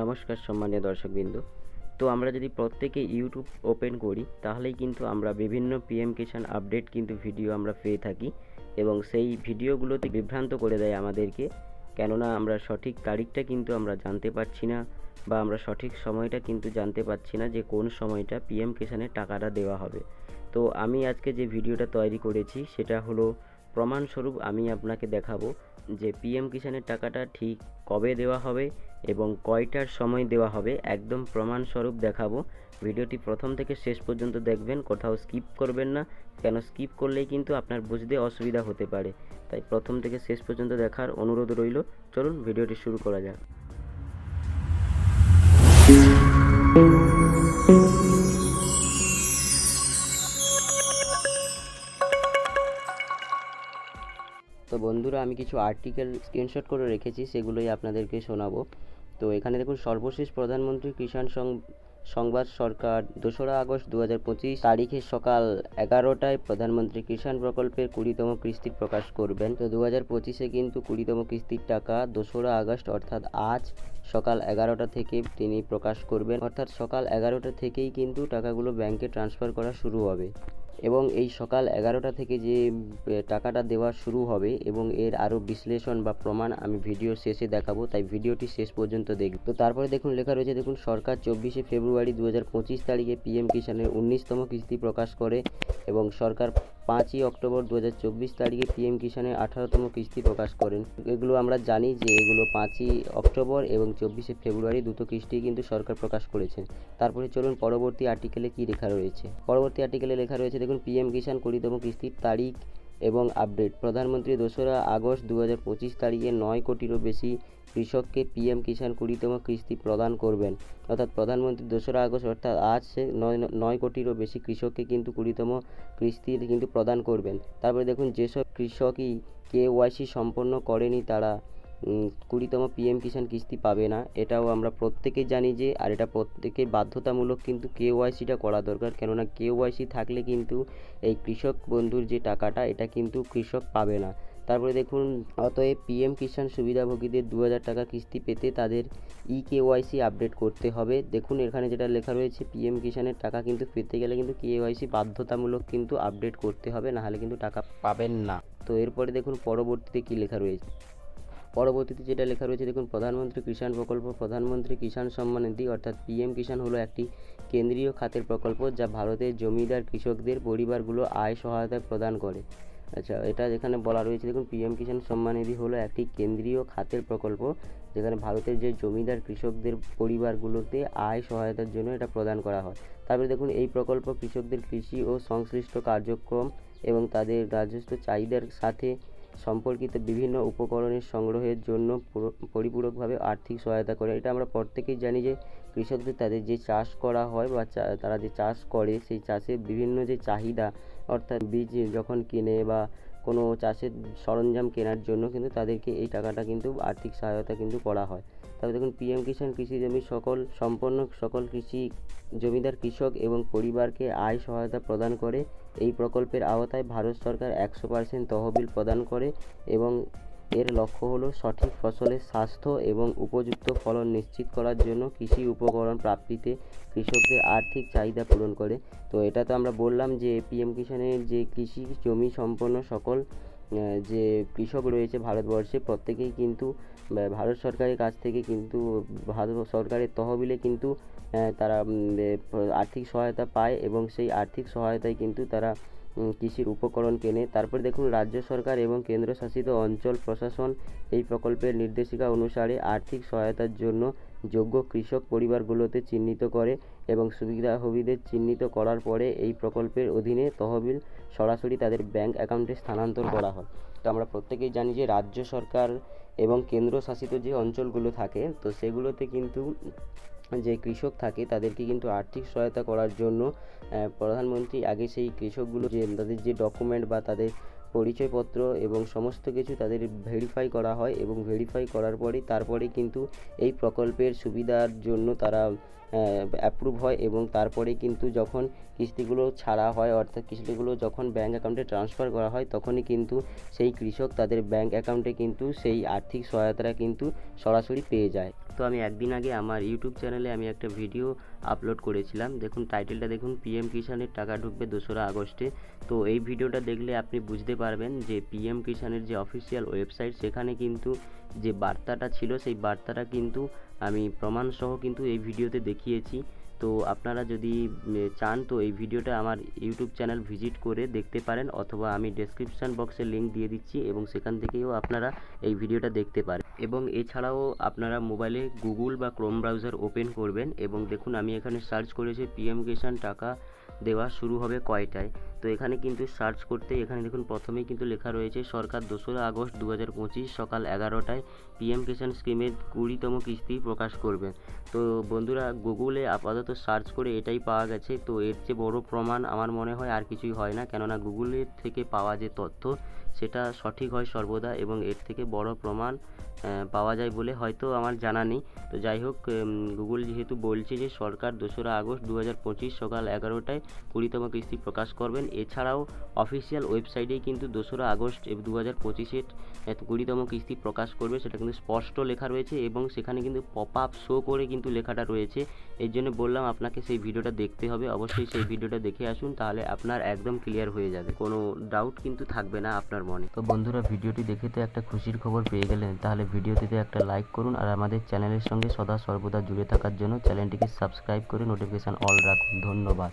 নমস্কার সম্মানীয় দর্শকবৃন্দ। তো আমরা যদি প্রত্যেকে ইউটিউব ওপেন করি, তাহলেই কিন্তু আমরা বিভিন্ন পিএম কিষাণ আপডেট কিন্তু ভিডিও আমরা পেয়ে থাকি এবং সেই ভিডিওগুলোতে বিভ্রান্ত করে দেয় আমাদেরকে। কেননা আমরা সঠিক তারিখটা কিন্তু আমরা জানতে পারছি না বা আমরা সঠিক সময়টা কিন্তু জানতে পারছি না যে কোন সময়টা পিএম কিষাণের টাকাটা দেওয়া হবে। তো আমি আজকে যে ভিডিওটা তৈরি করেছি, সেটা হলো, প্রমাণস্বরূপ আমি আপনাকে দেখাবো যে পিএম কিষাণের টাকাটা ঠিক কবে দেওয়া হবে এবং কয়টার সময় দেওয়া হবে একদম প্রমাণস্বরূপ দেখাবো। ভিডিওটি প্রথম থেকে শেষ পর্যন্ত দেখবেন, কোথাও স্কিপ করবেন না। কেন স্কিপ করলেই কিন্তু আপনার বুঝতে অসুবিধা হতে পারে। তাই প্রথম থেকে শেষ পর্যন্ত দেখার অনুরোধ রইল। চলুন ভিডিওটি শুরু করা যাক। তো বন্ধুরা, আমি কিছু আর্টিকেল স্ক্রিনশট করে রেখেছি, সেগুলোই আপনাদেরকে শোনাবো। তো এখানে দেখুন, সর্বশেষ প্রধানমন্ত্রী কিষাণ সংবাদ সরকার দোসরা আগস্ট দু হাজার পঁচিশ তারিখে সকাল এগারোটায় প্রধানমন্ত্রী কিষাণ প্রকল্পের কুড়িতম কিস্তি প্রকাশ করবেন। তো দু হাজার পঁচিশে কিন্তু কুড়িতম কিস্তির টাকা দোসরা আগস্ট, অর্থাৎ আজ সকাল এগারোটা থেকে তিনি প্রকাশ করবেন। অর্থাৎ সকাল এগারোটা থেকেই কিন্তু টাকাগুলো ব্যাংকে ট্রান্সফার করা শুরু হবে। এবং এই সকাল এগারোটা থেকে যে টাকাটা দেওয়া শুরু হবে এবং এর আরও বিশ্লেষণ বা প্রমাণ আমি ভিডিও শেষে দেখাবো, তাই ভিডিওটি শেষ পর্যন্ত দেখব। তো তারপরে দেখুন, লেখা রয়েছে, দেখুন, সরকার চব্বিশে ফেব্রুয়ারি দু হাজার পঁচিশ তারিখে পিএম কিষাণের উনিশতম কিস্তি প্রকাশ করে এবং সরকার পাঁচই অক্টোবর দু হাজার চব্বিশ তারিখে পিএম কিষাণের আঠারোতম কিস্তি প্রকাশ করেন। এগুলো আমরা জানি যে এগুলো পাঁচই অক্টোবর এবং চব্বিশে ফেব্রুয়ারি দুটো কিস্তি কিন্তু সরকার প্রকাশ করেছেন। তারপরে চলুন পরবর্তী আর্টিকেলে কি লেখা রয়েছে? পরবর্তী আর্টিকেলে লেখা রয়েছে, দেখুন পিএম কিষাণ কুড়িতম কিস্তির তারিখ এবং আপডেট। প্রধানমন্ত্রী দোসরা আগস্ট দু হাজার পঁচিশ তারিখে নয় কোটিরও বেশি কৃষককে পিএম কিষান কুড়িতম কিস্তি প্রদান করবেন। অর্থাৎ প্রধানমন্ত্রী দোসরা আগস্ট, অর্থাৎ আজ সে নয় নয় কোটিরও বেশি কৃষককে কিন্তু কুড়িতম কিস্তি কিন্তু প্রদান করবেন। তারপরে দেখুন, যেসব কৃষকই কে ওয়াইসি সম্পন্ন করেনি তারা কুড়িতম পিএম কিষাণ কিস্তি পাবে না। এটাও আমরা প্রত্যেকেই জানি যে, আর এটা প্রত্যেকে বাধ্যতামূলক কিন্তু কে ওয়াইসিটা করা দরকার। কেননা কেওয়াইসি থাকলে কিন্তু এই কৃষক বন্ধুর যে টাকাটা, এটা কিন্তু কৃষক পাবে না। তারপরে দেখুন, অতএব পিএম কিষাণ সুবিধাভোগীদের দু হাজার টাকা কিস্তি পেতে তাদের ই কেওয়াইসি আপডেট করতে হবে। দেখুন, এখানে যেটা লেখা রয়েছে পিএম কিষাণের টাকা কিন্তু পেতে গেলে কিন্তু কেওয়াইসি বাধ্যতামূলক কিন্তু আপডেট করতে হবে, নাহলে কিন্তু টাকা পাবেন না। তো এরপরে দেখুন, পরবর্তীতে কী লেখা রয়েছে? পরবর্তীতে যেটা লেখা রয়েছে, দেখুন, প্রধানমন্ত্রী কিষাণ প্রকল্প, প্রধানমন্ত্রী কিষাণ সম্মান নিধি, অর্থাৎ পিএম কিষাণ হলো একটি কেন্দ্রীয় খাতের প্রকল্প যা ভারতের জমিদার কৃষকদের পরিবারগুলো আয় সহায়তা প্রদান করে। আচ্ছা এটা যেখানে বলা রয়েছে, দেখুন, পিএম কিষাণ সম্মান নিধি হলো একটি কেন্দ্রীয় খাতের প্রকল্প যেখানে ভারতের যে জমিদার কৃষকদের পরিবারগুলোতে আয় সহায়তার জন্য এটা প্রদান করা হয়। তারপরে দেখুন, এই প্রকল্প কৃষকদের কৃষি ও সংশ্লিষ্ট কার্যক্রম এবং তাদের রাজস্ব চাহিদার সাথে সম্পর্কিত বিভিন্ন উপকরণের সংগ্রহের জন্য পরিপূরকভাবে আর্থিক সহায়তা করে। এটা আমরা প্রত্যেকেই জানি যে কৃষকদের তাদের যে চাষ করা হয় বা তারা যে চাষ করে, সেই চাষের বিভিন্ন যে চাহিদা, অর্থাৎ বীজ যখন কেনে বা কোনো চাষের সরঞ্জাম কেনার জন্য কিন্তু তাদেরকে এই টাকাটা কিন্তু আর্থিক সহায়তা কিন্তু করা হয়। তবে দেখুন পিএম কিষাণ কৃষি জমি সকল, সম্পন্ন সকল কৃষি জমিদার কৃষক এবং পরিবারকে আয় সহায়তা প্রদান করে। এই প্রকল্পের আওতায় ভারত সরকার একশো পার্সেন্ট তহবিল প্রদান করে এবং এর লক্ষ্য হলো সঠিক ফসলের স্বাস্থ্য এবং উপযুক্ত ফলন নিশ্চিত করার জন্য কৃষি উপকরণ প্রাপ্তিতে কৃষকদের আর্থিক চাহিদা পূরণ করে। তো এটা তো আমরা বললাম যে পিএম কিষাণের যে কৃষি জমি সম্পন্ন সকল যে কৃষক রয়েছে ভারতবর্ষে, প্রত্যেকেই কিন্তু ভারত সরকারের কাছ থেকে কিন্তু, ভারত সরকারের তহবিলে কিন্তু তারা আর্থিক সহায়তা পায় এবং সেই আর্থিক সহায়তায় কিন্তু তারা কৃষির উপকরণ কেনে। তারপরে দেখুন, রাজ্য সরকার এবং কেন্দ্রশাসিত অঞ্চল প্রশাসন এই প্রকল্পের নির্দেশিকা অনুসারে আর্থিক সহায়তার জন্য যোগ্য কৃষক পরিবারগুলোতে চিহ্নিত করে এবং সুবিধাভোগীদের চিহ্নিত করার পরে এই প্রকল্পের অধীনে তহবিল সরাসরি তাদের ব্যাংক অ্যাকাউন্টে স্থানান্তর করা হয়। তো আমরা প্রত্যেকেই জানি যে রাজ্য সরকার এবং কেন্দ্রশাসিত যে অঞ্চলগুলো থাকে, তো সেগুলোতে কিন্তু যে কৃষক থাকে তাদেরকে কিন্তু আর্থিক সহায়তা করার জন্য প্রধানমন্ত্রী আগে সেই কৃষকগুলো যে তাদের যে ডকুমেন্ট বা তাদের পরিচয়পত্র এবং সমস্ত কিছু তাদের ভেরিফাই করা হয় এবং ভেরিফাই করার পরেই তারপরে কিন্তু এই প্রকল্পের সুবিধার জন্য তারা অ্যাপ্রুভ হয় এবং তারপরে কিন্তু যখন কিস্তিগুলো ছাড়া হয়, অর্থাৎ কিস্তিগুলো যখন ব্যাঙ্ক অ্যাকাউন্টে ট্রান্সফার করা হয়, তখনই কিন্তু সেই কৃষক তাদের ব্যাঙ্ক অ্যাকাউন্টে কিন্তু সেই আর্থিক সহায়তাটা কিন্তু সরাসরি পেয়ে যায়। তো আমি একদিন আগে আমার ইউটিউব চ্যানেলে আমি একটা ভিডিও আপলোড করেছিলাম। দেখুন টাইটেলটা দেখুন পিএম কিষাণের টাকা ঢুকবে দোসরা আগস্টে। তো এই ভিডিওটা দেখলে আপনি বুঝতে পারবেন যে পিএম কিষাণের যে অফিসিয়াল ওয়েবসাইট সেখানে কিন্তু যে বার্তাটা ছিল, সেই বার্তাটা কিন্তু আমি প্রমাণসহ কিন্তু এই ভিডিওতে দেখিয়েছি। তো আপনারা যদি চান তো এই ভিডিওটা আমার ইউটিউব চ্যানেল ভিজিট করে দেখতে পারেন অথবা আমি ডেসক্রিপশান বক্সে লিঙ্ক দিয়ে দিচ্ছি এবং সেখান থেকেও আপনারা এই ভিডিওটা দেখতে পারেন। এবং এছাড়াও আপনারা মোবাইলে গুগল বা ক্রোম ব্রাউজার ওপেন করবেন এবং দেখুন আমি এখানে সার্চ করেছি পিএম কিষাণ টাকা দেওয়া শুরু হবে কয়টায়। তো এখানে কিন্তু সার্চ করতে, এখানে দেখুন প্রথমেই কিন্তু লেখা রয়েছে সরকার দোসরা আগস্ট দু হাজার পঁচিশ সকাল এগারোটায় পিএম কিষাণ স্কিমের কুড়িতম কিস্তি প্রকাশ করবেন তো বন্ধুরা গুগলে আপাতত সার্চ করে এটাই পাওয়া গেছে। তো এর চেয়ে বড় প্রমাণ আমার মনে হয় আর কিছুই হয় না। কেননা গুগলের থেকে পাওয়া যে তথ্য সেটা সঠিক হয় সর্বদা এবং এর থেকে বড় প্রমাণ পাওয়া যায় বলে হয়তো আমার জানা নেই। তো যাই হোক গুগল যেহেতু বলছে যে সরকার দোসরা আগস্ট দু হাজার পঁচিশ সকাল এগারোটায় কুড়িতম কিস্তি প্রকাশ করবেন, এছাড়াও অফিসিয়াল ওয়েবসাইটেই কিন্তু দোসরা আগস্ট দু হাজার পঁচিশের কুড়িতম কিস্তি প্রকাশ করবে, সেটা কিন্তু স্পষ্ট লেখা রয়েছে এবং সেখানে কিন্তু পপ আপ শো করে কিন্তু লেখাটা রয়েছে। এর জন্য বললাম আপনাকে সেই ভিডিওটা দেখতে হবে, অবশ্যই সেই ভিডিওটা দেখে আসুন, তাহলে আপনার একদম ক্লিয়ার হয়ে যাবে। কোনো ডাউট কিন্তু থাকবে না আপনার মনে তো বন্ধুরা, ভিডিওটি দেখে তো একটা খুশির খবর পেয়ে গেলেন। তাহলে ভিডিওটিতে একটা লাইক করুন আর আমাদের চ্যানেলের সঙ্গে সদা সর্বদা জুড়ে থাকার জন্য চ্যানেলটিকে সাবস্ক্রাইব করে নোটিফিকেশান অল রাখুন। ধন্যবাদ।